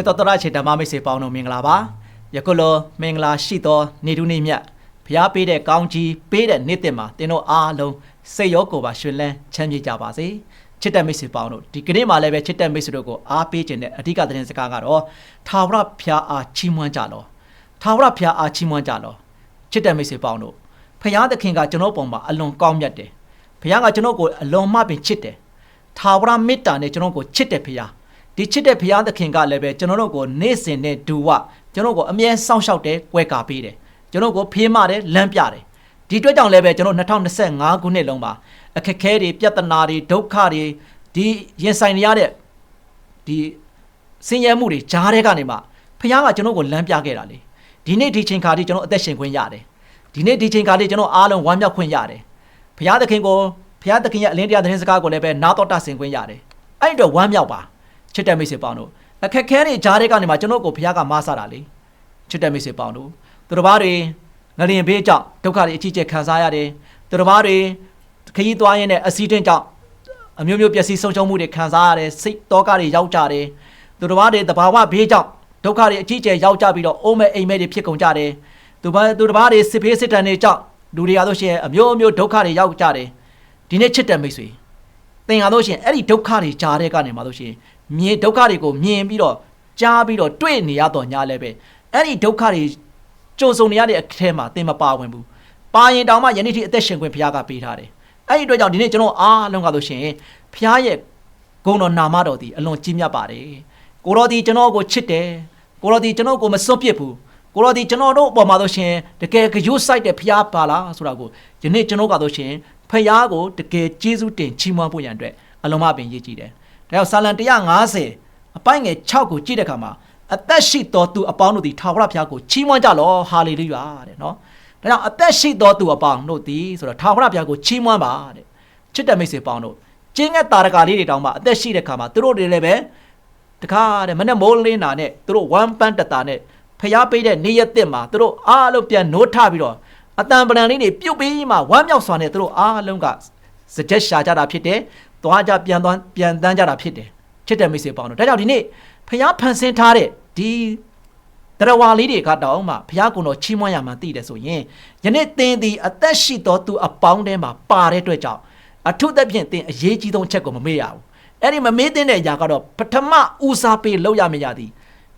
ချစ်တော်တော်ချစ်ဓမ္မမိတ်ဆွေပေါင်းတို့မင်္ဂလာပါယခုလိုမင်္ဂလာရှိသောနေ့ထူးနေ့မြတ်ဖျားပေးတဲ့ကောင်းကြီးပေးတဲ့နေ့တင်မှာသင်တို့အားလုံးစိတ်ရောကိုယ်ပါရှင်လန်းချမ်းမြေ့ကြပါစေချစ်တဲ့မိတ်ဆွေပေါင်းတို့ဒီကနေ့မှလည်းပဲချစ်တဲ့မိတ်ဆွေတို့ကိုအားပေးခြင်းတဲ့အဓိကသတင်းစကားကတော့ထာဝရဖျားအားချီးမွမ်းကြလောထာဝရဖျားအားချီးမွမ်းကြလောချစ်တဲ့မိတ်ဆွေပေါင်းတို့ဖျားသခင်ကကျွန်တော်ပုံမှာအလွန်ကောင်းမြတ်တယ်ဖျားကကျွန်တော်ကိုအလွန်မှပင်ချစ်တယ်ထာဝရမေတ္တာနဲ့ကျွန်တော်ကိုချစ်တယ်ဖျား ဒီချစ်တဲ့ဘုရားသခင်ကလည်းပဲကျွန်တော်တို့ကိုနေ့စဉ်နဲ့ဒူဝကျွန်တော်တို့ကိုအမြဲစောင့်ရှောက်တယ်၊ကွဲကာပေးတယ်။ကျွန်တော်တို့ကိုဖေးမတယ်လမ်းပြတယ်။ဒီအတွက်ကြောင့်လည်းပဲကျွန်တော်2025ခုနှစ်လုံးမှာအခက်အခဲတွေပြဿနာတွေဒုက္ခတွေဒီရင်ဆိုင်နေရတဲ့ဒီဆင်းရဲမှုတွေကြားထဲကနေမှဘုရားကကျွန်တော်ကိုလမ်းပြခဲ့တာလေ။ဒီနေ့ဒီချိန်ခါဒီကျွန်တော်အသက်ရှင်ခွင့်ရတယ်။ဒီနေ့ဒီချိန်ခါဒီကျွန်တော်အားလုံးဝမ်းမြောက်ခွင့်ရတယ်။ဘုရားသခင်ကိုဘုရားသခင်ရဲ့အလင်းတရားသတင်းစကားကိုလည်းပဲနားတော်တာဆင်ခွင့်ရတယ်။အဲ့ဒီတော့ဝမ်းမြောက်ပါ။ ချစ်တဲ့မိတ်ဆွေပေါင်းတို့အခက်ခဲတွေကြားထဲကနေမှကျွန်တော်ကိုဘုရားကမဆတာလေချစ်တဲ့မိတ်ဆွေပေါင်းတို့သူတော်ဘာတွေငရင်ဘေးကြောင့်ဒုက္ခတွေအကြီးကျယ်ခံစားရတယ်သူတော်ဘာတွေခရီးသွားရင်းနဲ့အစီအတင့်ကြောင့်အမျိုးမျိုးပျက်စီးဆုံးရှုံးမှုတွေခံစားရတယ်စိတ်တောကတွေရောက်ကြတယ်သူတော်ဘာတွေတဘာဝဘေးကြောင့်ဒုက္ခတွေအကြီးကျယ်ရောက်ကြပြီးတော့အိုးမဲ့အိမ်မဲ့တွေဖြစ်ကုန်ကြတယ်သူဘာသူတော်ဘာတွေစစ်ဖေးစစ်တမ်းတွေကြောင့်လူတွေရလို့ရှိရင်အမျိုးမျိုးဒုက္ခတွေရောက်ကြတယ်ဒီနေ့ချစ်တဲ့မိတ်ဆွေ သင်ရလို့ရှိရင်အဲ့ဒီဒုက္ခတွေကြားတဲ့ကနေမှလို့ရှိရင်မြင်ဒုက္ခတွေကိုမြင်ပြီးတော့ကြားပြီးတော့တွေ့နေရတော့ညာလည်းပဲအဲ့ဒီဒုက္ခတွေကြုံဆုံနေရတဲ့အထဲမှာသင်မပါဝင်ဘူးပါရင်တောင်မှယနေ့ထိအသက်ရှင်ခွင့်ဘုရားကပေးထားတယ်အဲ့ဒီအတွက်ကြောင့်ဒီနေ့ကျွန်တော်အားလုံးကလို့ရှိရင်ဘုရားရဲ့ဂုဏ်တော်နာမတော်ဒီအလွန်ကြီးမြတ်ပါတယ်ကိုတော်ဒီကျွန်တော်ကိုချစ်တယ်ကိုတော်ဒီကျွန်တော်ကိုမစွန့်ပစ်ဘူးကိုတော်ဒီကျွန်တော်တို့အပေါ်မှာလို့ရှိရင်တကယ်ကြွဆိုင်တဲ့ဘုရားပါလားဆိုတာကိုယနေ့ကျွန်တော်ကလို့ရှိရင် ဖယားကိုတကယ်ကျေးဇူးတင်ချီးမွမ်းဖို့ရန်အတွက်အလုံးမပင်ရည်ကြည်တယ်။ဒါကြောင့်ဆာလံ150အပိုင်းငယ်6ကိုကြည့်တဲ့အခါမှာအသက်ရှိတော်သူအပေါင်းတို့သည်ထာဝရဘုရားကိုချီးမွမ်းကြလောဟာလေလုယာတဲ့နော်။ဒါကြောင့်အသက်ရှိတော်သူအပေါင်းတို့သည်ဆိုတော့ထာဝရဘုရားကိုချီးမွမ်းပါတဲ့။ချစ်တဲ့မိတ်ဆွေပေါင်းတို့ကျင်းငက်တာရကာလေးတွေတောင်မှအသက်ရှိတဲ့အခါမှာသူတို့တွေလည်းပဲတခါတဲ့မနဲ့မိုးလင်းတာနဲ့သူတို့ဝမ်းပန်းတတာနဲ့ဖျားပေးတဲ့နေရက်တစ်မှာသူတို့အားလုံးပြန်နိုးထပြီးတော့ အတန်ပလန်လေးတွေပြုတ်ပြီးမှဝမ်းမြောက်စွာနဲ့သူတို့အားလုံးကစကြက်ရှာကြတာဖြစ်တယ်။သွားကြပြန်သွားပြန်တန်းကြတာဖြစ်တယ်။ချစ်တဲ့မိတ်ဆွေပေါင်းတို့ဒါကြောင့်ဒီနေ့ဖျားဖန်ဆင်းထားတဲ့ဒီတရဝါလေးတွေကတော့မှဘုရားကုံတော်ချီးမွမ်းရမှန်းသိတယ်ဆိုရင်ယနေ့သင်သည်အသက်ရှိသောသူအပေါင်းထဲမှာပါတဲ့အတွက်ကြောင့်အထုသဖြင့်သင်အရေးကြီးဆုံးချက်ကိုမမေ့ရဘူးအဲ့ဒီမမေ့တဲ့အရာကတော့ပထမဦးစားပေးလောက်ရမရသည်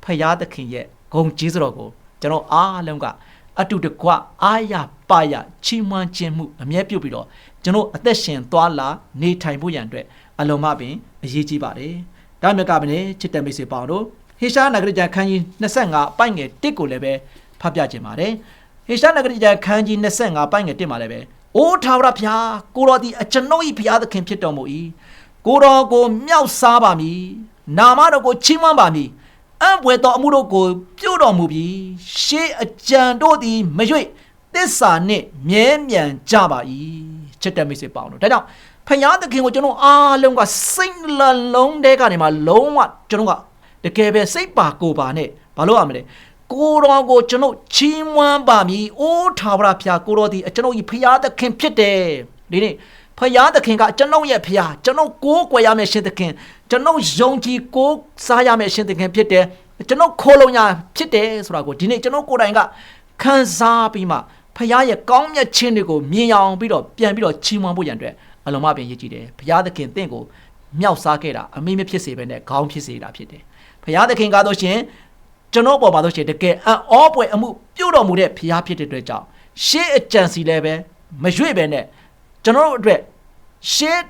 ဖရာသခင်ရဲ့ဂုံကြီးစတော်ကိုကျွန်တော်အားလုံးက အတူတကွအာရပါရချီးမွမ်းခြင်းမှုအမြဲပြုတ်ပြီးတော့ကျွန်တော်အသက်ရှင်သွားလာနေထိုင်ဖို့ရန်အတွက်အလုံးမပင်အရေးကြီးပါတယ်ဒါမြတ်ကပင်ချစ်တဲ့မိတ်ဆွေပေါင်းတို့ဟေရှားနဂရကြခန်းကြီး25အပိုင်ငယ်1ကိုလည်းပဲဖတ်ပြခြင်းပါတယ်ဟေရှားနဂရကြခန်းကြီး25အပိုင်ငယ်1မှာလည်းပဲအိုးထာဝရဘုရားကိုတော်သည်အကျွန်ုပ်၏ဘုရားသခင်ဖြစ်တော်မူ၏ကိုတော်ကိုမြောက်စားပါမည်နာမတော်ကိုချီးမွမ်းပါမည် အံ့ဘွယ်သောအမှုတို့ကို ပြုတော်မူပြီးရှေးအကြံတို့သည်မရွေ့တစ္ဆာနှင့်မြဲမြံကြပါ၏ချစ်တဲ့မိတ်ဆွေပေါင်းတို့ဒါကြောင့်ဖယားသခင်ကိုကျွန်တော်အားလုံးကစိတ်နှလုံးထဲကနေမှလုံးဝကျွန်တော်ကတကယ်ပဲစိတ်ပါကိုယ်ပါနဲ့ဘာလို့ရမလဲကိုတော်ကိုကျွန်တော်ချီးမွမ်းပါမည်အိုးထာဝရဘုရားကိုတော်ဒီကျွန်တော်ဤဖယားသခင်ဖြစ်တယ်ဒီနေ့ဖယားသခင်ကကျွန်တော်ရဲ့ဖယားကျွန်တော်ကိုးကွယ်ရမယ့်ရှင်သခင် ကျွန်တော်ယုံကြည်ကိုးစားရမယ့်ရှင်သခင်ဖြစ်တယ်ကျွန်တော်ခိုးလုံရဖြစ်တယ်ဆိုတာကိုဒီနေ့ကျွန်တော်ကိုယ်တိုင်ကခံစားပြီးမှဖယားရဲ့ကောင်းမြတ်ခြင်းတွေကိုမြင်အောင်ပြီးတော့ပြန်ပြီးတော့ချီးမွမ်းဖို့ရန်အတွက်အလုံးမပင်ရည်ကြည်တယ်ဖယားသခင်တင့်ကိုမြောက်စားခဲ့တာအမေမဖြစ်စေဘဲနဲ့ခေါင်းဖြစ်စေတာဖြစ်တယ်ဖယားသခင်ကားလို့ရှင်ကျွန်တော်ပေါ်မှာလို့ရှိရင်တကယ်အံ့ဩပွေအမှုပြုတော်မူတဲ့ဖယားဖြစ်တဲ့အတွက်ကြောင့်ရှေးအကြံစီလည်းပဲမရွေ့ပဲနဲ့ကျွန်တော်တို့အတွက်ရှေး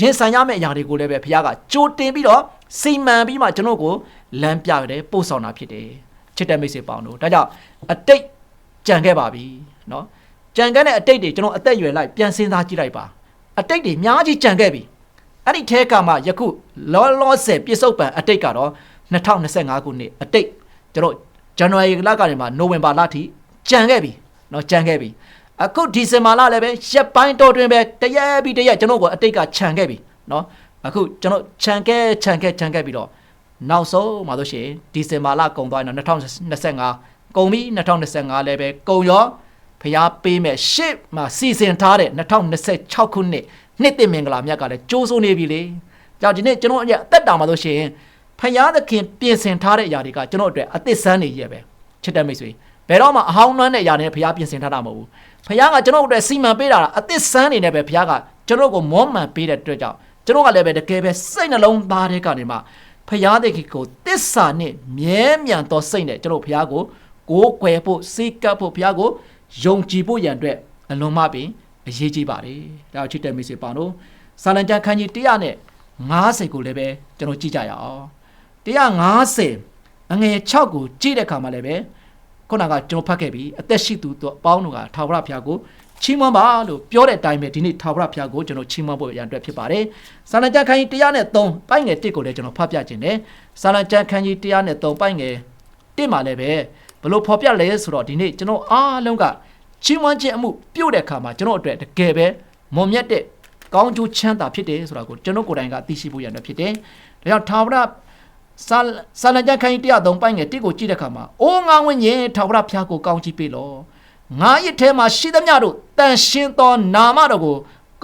ရင်ဆိုင်ရမယ့်အရာတွေကိုလည်းပဲဘုရားကကြိုတင်ပြီးတော့စိတ်မှန်ပြီးမှကျွန်တော်ကိုလမ်းပြရတယ်ပို့ဆောင်တာဖြစ်တယ်ချစ်တဲ့မိတ်ဆွေပေါင်းတို့ဒါကြောင့်အတိတ်ကြံခဲ့ပါပြီเนาะကြံခဲ့တဲ့အတိတ်တွေကျွန်တော်အသက်အရွယ်လိုက်ပြန်စဉ်းစားကြည့်လိုက်ပါအတိတ်တွေအများကြီးကြံခဲ့ပြီအဲ့ဒီထဲကမှယခုလောလောဆယ်ပြစ္ဆုတ်ပံအတိတ်ကတော့2025ခုနှစ်အတိတ်ကျွန်တော်ဇန်နဝါရီလကနေမှနိုဝင်ဘာလထိကြံခဲ့ပြီเนาะကြံခဲ့ပြီ အခုဒီဇင်ဘာလလည်းပဲရက်ပိုင်းတော်တွင်ပဲတရက်ပြီးတရက်ကျွန်တော်ကိုအတိတ်ကခြံခဲ့ပြီเนาะအခုကျွန်တော်ခြံခဲ့ခြံခဲ့ခြံခဲ့ပြီးတော့နောက်ဆုံးမှာလို့ရှိရင်ဒီဇင်ဘာလကုန်သွားရင်တော့2025ကုန်ပြီ2025လည်းပဲကုန်ရောဖျားပေးမဲ့ရှစ်မှာစီစဉ်ထားတဲ့2026ခုနှစ်နှစ်သိမင်္ဂလာမြတ်ကလည်းကြိုးစိုးနေပြီလေကြောင့်ဒီနေ့ကျွန်တော်အသက်တာမှာလို့ရှိရင် ဖယားသခင်ပြင်ဆင်ထားတဲ့အရာတွေကကျွန်တော်အတွက်အသစ်ဆန်းနေရဲ့ပဲချစ်တဲ့မိတ်ဆွေ ဘယ်တော့မှအဟောင်းနှမ်းတဲ့အရာတွေဖယားပြင်ဆင်ထားတာမဟုတ်ဘူးဖယားကကျွန်တော်အတွက်စီမံပေးတာအသစ်ဆန်းနေနဲ့ပဲဖယားကကျွန်တော်ကိုမောမှန်ပေးတဲ့အတွက်ကြောင့်ကျွန်တော်ကလည်းပဲတကယ်ပဲစိတ်နှလုံးသားတွေကနေမှဖယားသခင်ကိုတစ္ဆာနဲ့မြဲမြံသောစိတ်နဲ့ကျွန်တော်ဖယားကိုကိုးကွယ်ဖို့စိတ်ကပ်ဖို့ဖယားကိုယုံကြည်ဖို့ရန်အတွက်အလွန်မှပင်အရေးကြီးပါတယ်ဒါချစ်တဲ့မိတ်ဆွေပေါင်းတို့စာလံကျမ်းခန်းကြီး100နဲ့90ကိုလည်းပဲကျွန်တော်ကြည့်ကြရအောင်150အငယ်6ကိုကြည့်တဲ့အခါမှာလည်းပဲ ခုနကကျွန်တော်ဖတ်ခဲ့ပြီးအသက်ရှိသူတို့အပေါင်းတို့ကထာဝရဘုရားကိုချီးမွမ်းပါလို့ပြောတဲ့အတိုင်းပဲဒီနေ့ထာဝရဘုရားကိုကျွန်တော်ချီးမွမ်းဖို့ရန်အတွက်ဖြစ်ပါတယ်။စာလံကျမ်းခန်းကြီး103ပိုက်ငယ်1ကိုလည်းကျွန်တော်ဖတ်ပြခြင်းတယ်။စာလံကျမ်းခန်းကြီး103ပိုက်ငယ်1မှာလည်းပဲဘလို့ဖော်ပြလဲဆိုတော့ဒီနေ့ကျွန်တော်အားလုံးကချီးမွမ်းခြင်းအမှုပြုတ်တဲ့အခါမှာကျွန်တော်အတွက်တကယ်ပဲမွန်မြတ်တဲ့ကောင်းကျိုးချမ်းသာဖြစ်တယ်ဆိုတာကိုကျွန်တော်ကိုယ်တိုင်ကသိရှိဖို့ရန်အတွက်ဖြစ်တယ်။ဒါကြောင့်ထာဝရ စာစာလံကျမ်းခန်းကြီး103ပိုက်ငယ်1ကိုကြည့်တဲ့အခါမှာအိုးငါဝိညာဉ်ထာဝရဘုရားကိုကောင်းချီးပေးလော့ငါရစ်ထဲမှာရှိသမျှတို့တန်ရှင်းသောနာမတော်ကို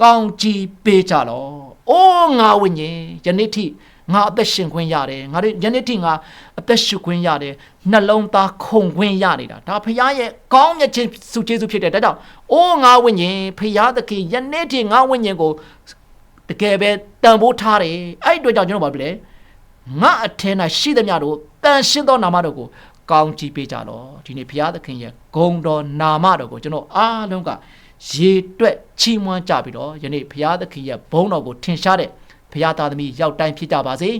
ကောင်းချီးပေးကြလော့အိုးငါဝိညာဉ်ယနေ့ထိငါအသက်ရှင်ခွင့်ရတယ်ငါတို့ယနေ့ထိငါအသက်ရှုခွင့်ရတယ်နှလုံးသားခုန်ခွင့်ရနေတာဒါဖခင်ရဲ့ကောင်းမြတ်ခြင်းစုကျေးဇူးဖြစ်တယ်ဒါကြောင့်အိုးငါဝိညာဉ်ဖခင်သခင်ယနေ့ထိငါဝိညာဉ်ကိုတကယ်ပဲတန်ဖိုးထားတယ်အဲ့ဒီအတွက်ကြောင့်ကျွန်တော်ဘာဖြစ်လဲ ငါအထင်း၌ရှိသမျှတို့တန်ရှင်းသောနာမတော်ကိုကောင်းချီးပေးကြလော့ဒီနေ့ဘုရားသခင်ရဲ့ဂုဏ်တော်နာမတော်ကိုကျွန်တော်အားလုံးကရေတွက်ချီးမွမ်းကြပြီးတော့ယနေ့ဘုရားသခင်ရဲ့ဘုန်းတော်ကိုထင်ရှားတဲ့ဘုရားသားသမီးရောက်တိုင်းဖြစ်ကြပါစေ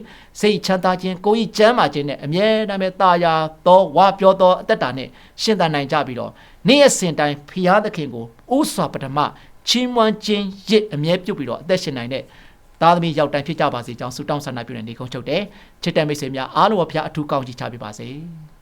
စိတ်ချမ်းသာခြင်းကိုယ်ကြီးကျမ်းမာခြင်းနဲ့အမြဲတမ်းပဲတာယာသောဝါပြောသောအသက်တာနဲ့ရှင်သန်နိုင်ကြပြီးတော့နေ့ရက်စဉ်တိုင်းဘုရားသခင်ကိုဥစွာပထမချီးမွမ်းခြင်းရစ်အမြဲပြုတ်ပြီးတော့အသက်ရှင်နိုင်တဲ့ သားသမီးရောက်တိုင်းဖြစ်ကြပါစေကြောင်းဆုတောင်းဆန္ဒပြုတဲ့နေကုန်းချုပ်တဲ့ချစ်တဲ့မိတ်ဆွေများအားလုံးဘုရားအထူးကောင်းချီးချပေးပါစေ။